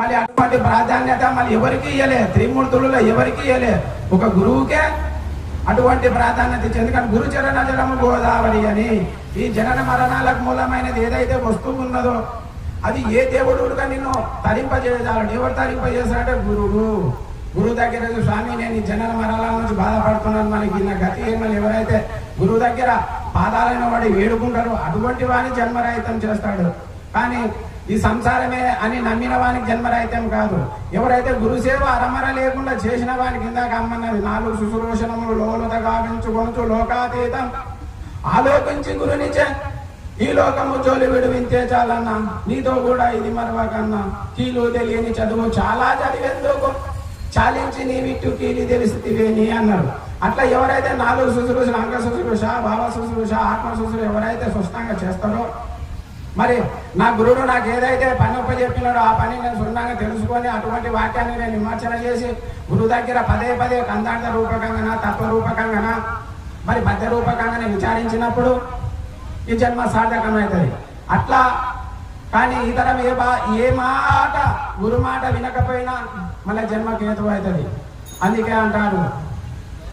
మళ్ళీ అటువంటి ప్రాధాన్యత మళ్ళీ ఎవరికి ఇయ్యలే త్రిమూర్తులలో ఎవరికి ఇయ్యలే ఒక గురువుకే అటువంటి ప్రాధాన్యత ఇచ్చి ఎందుకంటే గురు చరణ జలము గోదావరి అని. ఈ జనన మరణాలకు మూలమైనది ఏదైతే వస్తువు ఉన్నదో అది ఏ దేవుడుగా నిన్ను తరింపజేయజాలడు ఎవరు తరింపజేస్తాడంటే గురువు గురువు దగ్గర స్వామి నేను ఈ జనన మరణాల నుంచి బాధపడుతున్నాను. మనకి నా గతి ఏమని ఎవరైతే గురువు దగ్గర పాదాలైన వాడు వేడుకుంటారు అటువంటి వాడిని జన్మరహితం చేస్తాడు. కానీ ఈ సంసారమే అని నమ్మిన వానికి జన్మరహితం కాదు. ఎవరైతే గురుసేవ అరమర లేకుండా చేసిన వానికి ఇందాక అమ్మన్నది నాలుగు శుశ్రూషణములు లోలుత గావించుకొనుచు లోకాతీతం. ఆలోకించి గురునిచే ఈ లోకము జోలి విడివింతే చాలన్నా నీతో కూడా ఇది మరవకన్నా కీలు తెలియని చదువు చాలా చదివేందుకు చాలించి నీ విట్టు కీలి తెలిసితివేని అన్నారు. అట్లా ఎవరైతే నాలుగు శుశ్రూషలు అంగ శుశ్రూష భావ శుశ్రూష ఆత్మ శుశ్రూష ఎవరైతే స్పష్టంగా చేస్తారో మరి నా గురుడు నాకు ఏదైతే పని ఒప్ప చెప్పినాడో ఆ పని నేను శుభ్రంగా తెలుసుకొని అటువంటి వాక్యాన్ని నేను విమర్శన చేసి గురువు దగ్గర పదే పదే కందాంత రూపకంగా తత్వరూపకంగా మరి పద్య రూపకంగా విచారించినప్పుడు ఈ జన్మ సార్థకమవుతుంది. అట్లా కానీ ఇతరం ఏ బా ఏ మాట గురు మాట వినకపోయినా మళ్ళీ జన్మ అవుతుంది అందుకే అంటారు